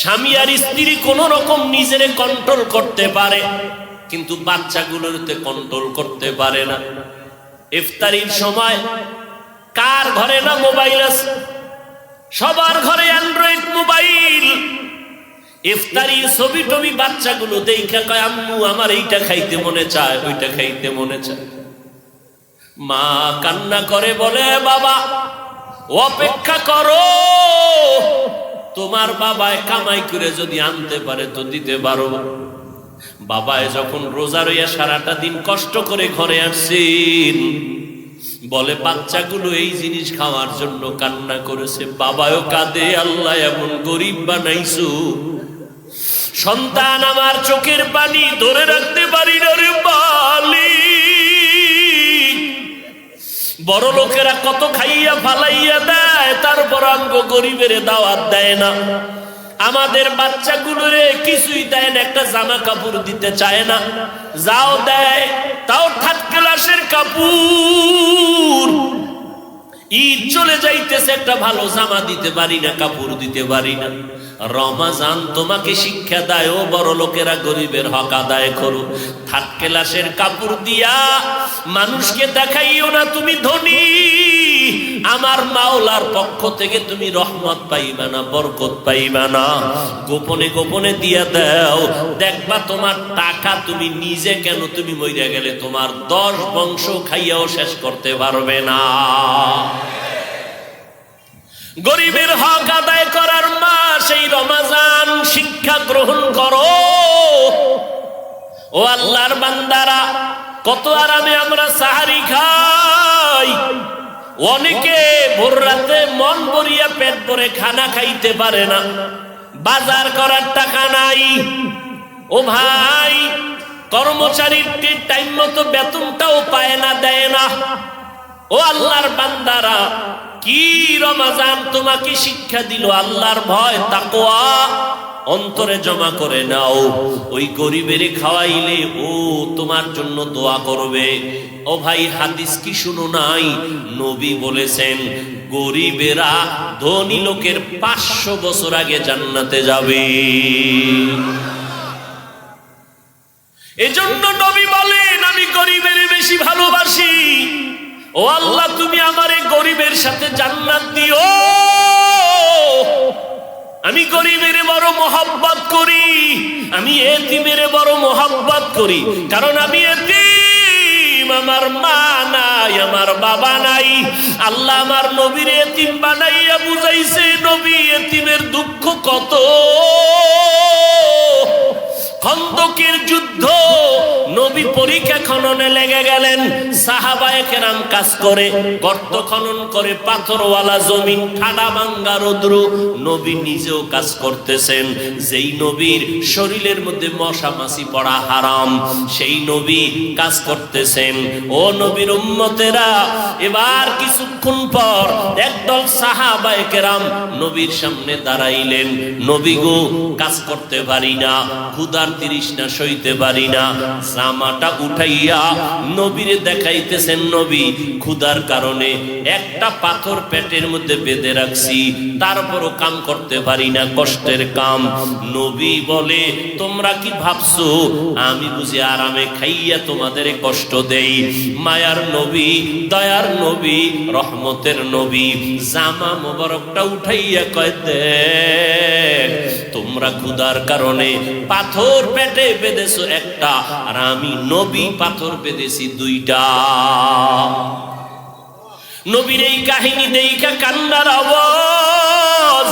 স্বামী আর স্ত্রী কোন রকম নিজেরে কন্ট্রোল করতে পারে, কিন্তু বাচ্চাগুলোতে কন্ট্রোল করতে পারে না। ইফতারির সময় কার ঘরে না মোবাইল আছে? সবার ঘরে অ্যান্ড্রয়েড মোবাইল। ইফতারির ছবি টবি বাচ্চাগুলো দেখে কয়, আম্মু, আমার এইটা খাইতে মনে চায়, ওইটা খাইতে মনে চায়। মা কান্না করে বলে, বাবা, অপেক্ষা করো। তোমার বাবায় কামাই করে যদি আনতে পারে তো দিতে পারো। বাবায় যখন রোজা রইয়া সারাটা দিন কষ্ট করে ঘরে আসছেন, বলে, বাচ্চাগুলো এই জিনিস খাওয়ার জন্য কান্না করেছে। বাবাও কাঁদে, আল্লাহ এমন গরিব বানাইছো। সন্তান আমার চোখের পানি ধরে রাখতে পারি না রে বালি। বড় লোকেরা কত খাইয়া ফালাইয়া দেয়, তারপর আমগো গরিবের দাওয়াত দেয় না। আমাদের বাচ্চাগুলোরে কিছুই দেয় না, একটা জামা কাপড় দিতে চায় না। যাও দেয়, তাও থার্ড কাপড়। চলে যাইতেছে, একটা ভালো জামা দিতে পারি না, কাপড় দিতে পারি না। রমাজান তোমাকে শিক্ষা দেয়, ও বড় লোকেরা গরিবের হক আদায় করো। থার্ড ক্লাসের কাপড় দিয়া মানুষকে দেখাইও না তুমি ধনী। আমার মাওলার পক্ষ থেকে তুমি রহমত পাইবা না, বরকত পাইবা না। গোপনে গোপনে দিয়া দাও, দেখবা তোমার টাকা তুমি নিজে কেন তুমি মইরা গেলে, তোমার দশ বংশ খাইয়াও শেষ করতে পারবে না। গরিবের হক আদায় করার মাস, এই রমাজান শিক্ষা গ্রহণ করো। ও আল্লাহর বান্দারা, কত আরামে আমরা সাহারি খাই। অনেকে ভোর রাতে মন ভরিয়া পেট ভরে খানা খাইতে পারে না। বাজার করার টাকা নাই। ও ভাই, কর্মচারীর টাইম মতো বেতনটাও পায় না, দেয় না। ও আল্লাহর বান্দারা, কি রমাজান তোমাকে শিক্ষা দিল? আল্লাহর ভয় তাকোয়া অন্তরে জমা করে নাও। ওই গরিবের খাওয়াইলে ও তোমার জন্য দোয়া করবে। ও ভাই, হাদিস কি শুনো নাই? নবী বলেছেন, গরিবেরা ধনী লোকের পাঁচশো বছর আগে জান্নাতে যাবে। এজন্য নবী বলেন, আমি গরিবের বেশি ভালোবাসি। ও আল্লাহ, তুমি আমার এই গরিবের সাথে জান্নাত দিও। আমি গরিবের বড় মোহাব্বত করি, আমি এতিমের বড় মোহাব্বত করি, কারণ আমি এতিম, আমার মা নাই, আমার বাবা নাই। আল্লাহ আমার নবীর এতিম বানাইয়া বুঝাইছে, নবী এতিমের দুঃখ কত। খন্দকের যুদ্ধ নবী পরীক্ষা খননে লেগে গেলেন, সাহাবায়ে কেরাম কাজ করে, গর্ত খনন করে পাথরওয়ালা জমিন, ঠাডা ভাঙ্গা রৌদ্র, নবী নিজেও কাজ করতেছেন। যেই নবীর শরীরের মধ্যে মশা মাছি পড়া হারাম, সেই নবী কাজ করতেছেন। ও নবীর উম্মতেরা, এবার কিছুক্ষণ পর একদল সাহাবায়ে কেরাম নবীর সামনে দাঁড়াইলেন। নবী গো, কাজ করতে পারি না ক্ষুদার না সইতে পারি না জামাটা উঠাইয়া নবীরে দেখাইতেছেন নবী ক্ষুদার কারণে একটা পাথর পেটের মধ্যে বেঁধে রাখছি, তারপরও কাম করতে পারি না, কষ্টের কাম। নবী বলে, তোমরা কি ভাবছ? আমি বুঝি আরামে খাইয়া তোমাদের কষ্ট দেই। মায়ার নবী, দয়ার নবী, রহমতের নবী, জামা মোবারকটা উঠাইয়া কয়, দেখ, তোমরা ক্ষুদার কারণে পাথর পেটে বেঁধেছো একটা, আর আমি নবী পাথর বেঁধেছি দুইটা। নবীর এই কাহিনী দেখা কান্নার আওয়াজ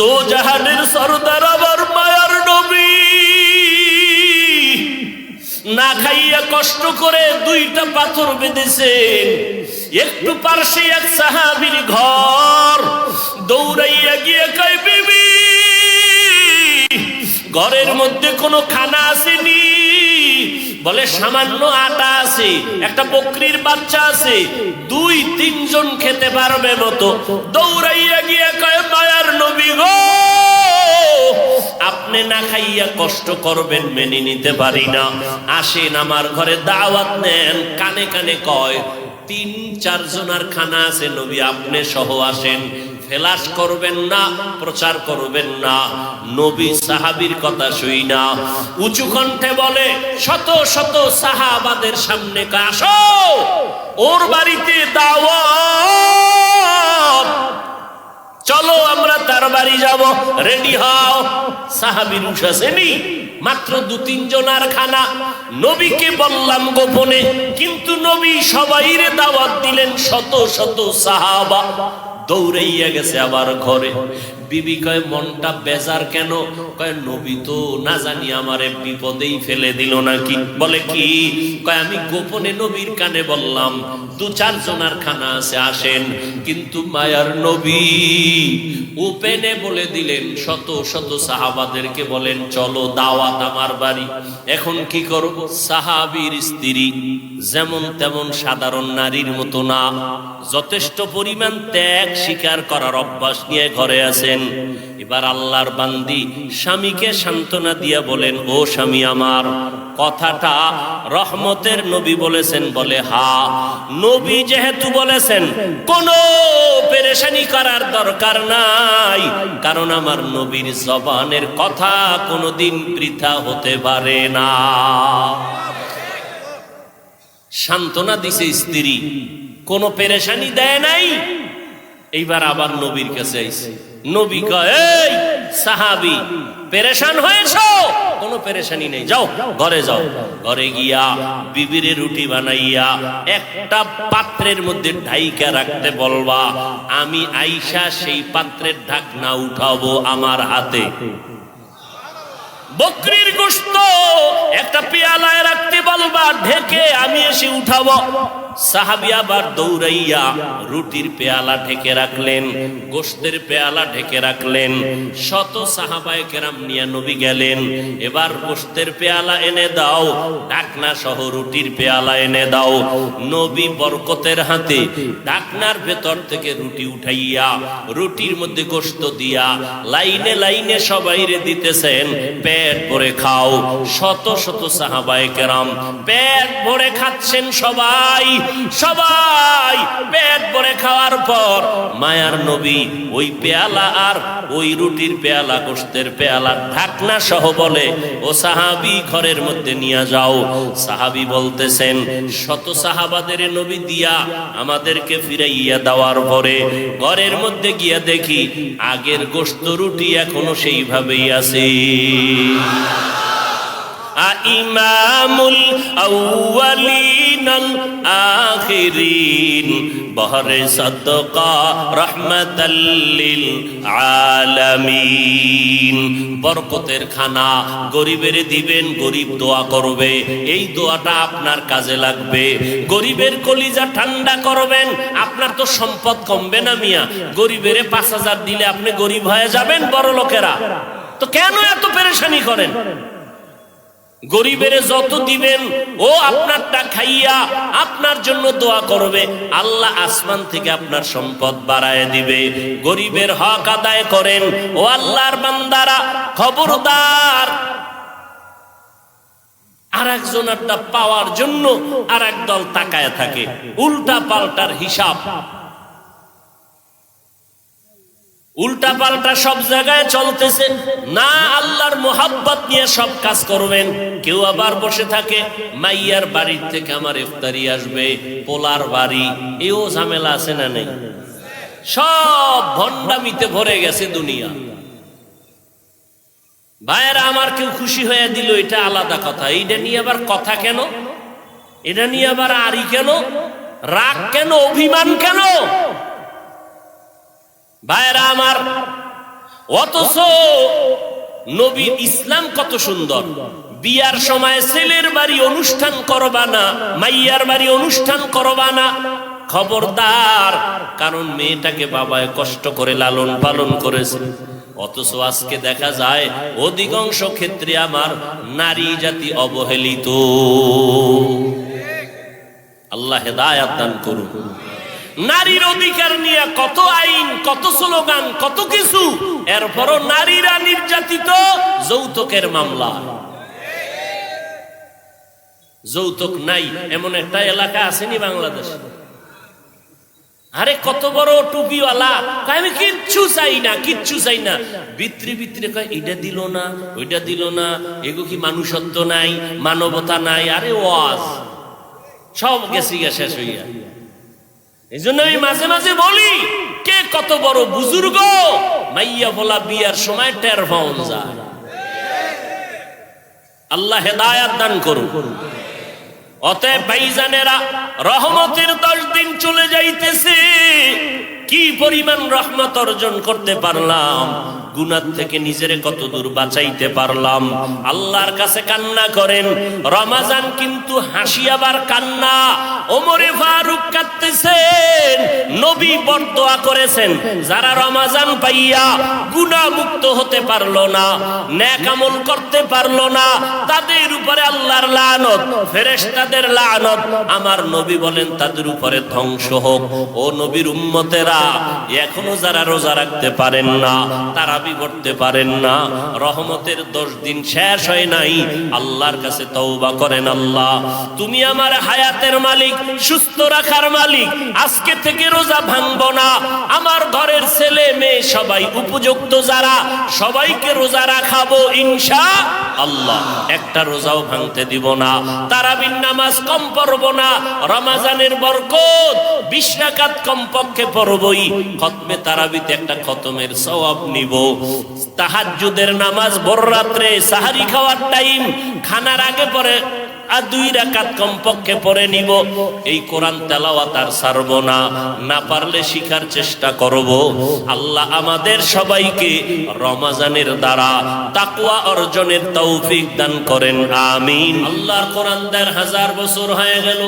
দো জাহানের সর্দার আবার মায়ার নবী। না খাইয়া কষ্ট করে দুইটা পাথর বেঁধেছেন, একটু পার্শ্বে এক সাহাবির ঘর, দৌড়াইয়া গিয়ে কয়, বিবি, ঘরের মধ্যে কোনো খানা আসেনি? বলে সামান্য আটা আছে একটা বকরির বাচ্চা আছে দুই তিনজন খেতে পারবে মতো। দৌড়াইয়া গিয়ে কয় মায়ার নবী গো আপনি না খাইয়া কষ্ট করবেন মেনে নিতে পারি না। আসেন আমার ঘরে দাওয়াত নেন কানে কানে কয় তিন চার জনার খানা আছে নবী আপনি সহ আসেন। ফেলাস করবেন না, প্রচার করবেন না। নবী সাহাবীর কথা শুই না। উঁচু কণ্ঠে বলে, শত শত সাহাবাদের সামনে কা- আসো। ওর বাড়িতে দাওয়াত। চলো আমরা তার বাড়ি যাব। রেডি হও। সাহাবির উঠাছেনি মাত্র দু তিন জনার খানা। নবীকে বললাম গোপনে, কিন্তু নবী সবাইরে দাওয়াত দিলেন শত শত সাহাবা। দৌড়াইয়া গেছে আবার ঘরে। বিবি কয়, মনটা বেজার কেন? কয়, নবী তো না জানি আমারে বিপদেই ফেলে দিল নাকি। বলে কি? কয়, আমি গোপনে নবীর কানে বললাম, দু চারজনার খানা আছে, আসেন। কিন্তু মায়ার নবী ওপেনে বলে দিলেন, শত শত সাহাবাদেরকে বলেন, চলো দাওয়াত আমার বাড়ি। এখন কি করব? সাহাবীর স্ত্রী যেমন তেমন সাধারণ নারীর মতো না। যথেষ্ট পরিমাণ ত্যাগ স্বীকার করার অভ্যাস নিয়ে ঘরে আছেন। এবার আল্লাহর বান্দি স্বামীকে সান্ত্বনা দিয়া বলেন, ও স্বামী আমার কথাটা রহমতের নবী বলেছেন, বলে হা। নবী যেহেতু বলেছেন, কোন পেরেশানি করার দরকার নাই, কারণ আমার নবীর জবানের কথা কোনোদিন বৃথা হতে পারে না। সান্ত্বনা দিছে স্ত্রী, কোন পেরেশানি দেয় নাই, এইবার আবার নবীর কাছে আইছে। নবী কয় সাহাবি, পেরেশান হয়েছো? কোনো পেরেশানি নেই। যাও, ঘরে যাও। ঘরে গিয়া বিবিরে রুটি বানাইয়া একটা পাত্রের মধ্যে ঢাইকা রাখতে বলবা, আমি আইসা সেই পাত্রের ঢাকনা উঠাবো আমার হাতে। বকরির গোস্ত একটা পেয়ালায় রাখতে বলবা, ঢেকে আমি এসে উঠাবো। সাহাবি আবার দৌড়াইয়া রুটির পেয়ালা ঢেকে রাখলেন গোস্তের পেয়ালা ঢেকে রাখলেন, শত সাহাবায়ে কেরাম নিয়ে নবী গেলেন, এবার গোস্তের পেয়ালা এনে দাও, ঢাকনা সহ রুটির পেয়ালা এনে দাও, নবী বরকতের হাতে ঢাকনার ভেতর থেকে রুটি উঠাইয়া রুটির মধ্যে গোস্ত দিয়া লাইনে লাইনে সবাইরে দিতেছেন, পেট ভরে খাও, শত শত সাহাবায়ে কেরাম পেট ভরে খাচ্ছেন সবাই। সবাই পেট ভরে খাওয়ার পর মায়ার নবী ওই পেয়ালা আর ওই রুটির পেয়ালা গোস্তের পেয়ালা ঢাকনা সহ বলে, ও সাহাবি, ঘরের মধ্যে নিয়ে যাও। সাহাবি বলতেছেন, শত সাহাবাদের নবী দিয়া আমাদেরকে ফিরাইয়া দেওয়ার পরে ঘরের মধ্যে গিয়া দেখি আগের গোস্ত রুটি এখনও সেইভাবেই আছে। ইমামুল আউয়ালিনাল আখিরিন। বহরে সদকা রহমাতাল্লিল আলামিন। বরকতের খানা গরিবের দিবেন, গরিব দোয়া করবে। এই দোয়াটা আপনার কাজে লাগবে। গরিবের কলিজা ঠান্ডা করবেন, আপনার তো সম্পদ কমবে না মিয়া। গরিবের পাঁচ হাজার দিলে আপনি গরিব হয়ে যাবেন বড় লোকেরা। তো কেন এত পেরেশানি করেন? গরিবের যত দিবেন, ও আপনারটা খাইয়া আপনার জন্য দোয়া করবে, আল্লাহ আসমান থেকে আপনার সম্পদ বাড়ায় দিবে। গরিবের হক আদায় করেন, ও আল্লাহর বান্দারা, খবরদার। আর একজনেরটা পাওয়ার জন্য আর দল তাকায় থাকে উল্টা পাল্টার হিসাব। উল্টা পাল্টা সব জায়গায় চলতেছে। না আল্লাহর মোহাব্বত নিয়ে সব কাজ করবেন। কেউ আবার বসে থাকে, মাইয়ার বাড়ির থেকে আমার ইফতারি আসবে, পোলার বাড়ি, এও ঝামেলা আছে না নেই? সব ভণ্ডামিতে ভরে গেছে দুনিয়া। ভাইয়েরা, আমার কেউ খুশি হয়ে দিল, এটা আলাদা কথা। এইটা নিয়ে আবার কথা কেন? এটা নিয়ে আবার আরি কেন? রাগ কেন? অভিমান কেন? ভাইরা আমার, অথচ নবীর ইসলাম কত সুন্দর। বিয়ার সময় ছেলের বাড়ি অনুষ্ঠান করবা না, মাইয়ার বাড়ি অনুষ্ঠান করবা না। খবরদার, কারণ মেয়েটাকে বাবায় কষ্ট করে লালন পালন করেছে। অথচ আজকে দেখা যায়, অধিকাংশ ক্ষেত্রে আমার নারী জাতি অবহেলিত। আল্লাহ হেদায়াত দান করুন। নারীর অধিকার নিয়ে কত আইন, কত স্লোগান, কত কিছু। এরপরও নারীরা নির্যাতিত যৌতুকের মামলা। যৌতুক নাই, এমন একটা এলাকা আসেনি বাংলাদেশ। আরে, কত বড় টুপিওয়ালা। আমি কিচ্ছু চাই না, কিচ্ছু চাই না। ভিতরে ভিতরে কয়, এটা দিল না, ওইটা দিল না। এগো কি মানুষত্ব নাই, মানবতা নাই? আরে, ওয়াজ। সব গেছি শেষ হইয়া। এই জন্য আমি মাঝে মাঝে বলি, কে কত বড় বুজুর্গ, মাইয়া বলা বিয়ার সময় টের পাওন যায়। আল্লাহ হেদায়াত দান করুন অতএব ভাইজানেরা, রহমতের দশ দিন চলে যাইতেছে কি পরিমাণ রহমত অর্জন করতে পারলাম। গুনার থেকে নিজেরে কত দূর বাঁচাইতে পারলাম। আল্লাহর কাছে কান্না করেন। রমাজান কিন্তু হাসি আবার কান্না। ওমরে ফারুক কাঁদতেছেন। নবী বরদোয়া করেছেন। যারা রমাজান পাইয়া গুনাহ মুক্ত হতে পারল না ন্যাক আমল করতে পারল না, তাদের উপরে আল্লাহর লানত, ফেরেশতাদের লানত। আমার নবী বলেন, তাদের উপরে ধ্বংস হোক। ও নবীর উম্মতেরা এখনও যারা রোজা রাখতে পারেন না তারাবি করতে পারেন না। রহমতের দশ দিন শেষ হয় নাই। আল্লাহর কাছে তওবা করেন আল্লাহ। তুমি আমার হায়াতের মালিক, সুস্থ রাখার মালিক। আজকে থেকে রোজা ভাঙবো না। আমার ঘরের ছেলে মেয়ে সবাই উপযুক্ত যারা, সবাইকে রোজা রাখাবো ইনশা আল্লাহ। একটা রোজাও ভাঙতে দিব না। তারাবিন নামাজ কম পড়ব না। রমাজানের বরকত, বিশ রাকাত কমপক্ষে পড়বই। খতমে তারাবিতে একটা খতমের সওয়াব নিব। তাহাজ্জুদের নামাজ ভোর রাত্রে, সাহারি খাওয়ার টাইম, খানার আগে পরে, আর দুই রাকাত কমপক্ষে পরে নিব। এই কোরআন তেলাওয়াত আর না। না পারলে শিখার চেষ্টা করব। আল্লাহ আমাদের সবাইকে রমাজানের দ্বারা তাকওয়া অর্জনের তৌফিক দান করেন। আমিন। আল্লাহর কোরআন দেড় হাজার বছর হয়ে গেল।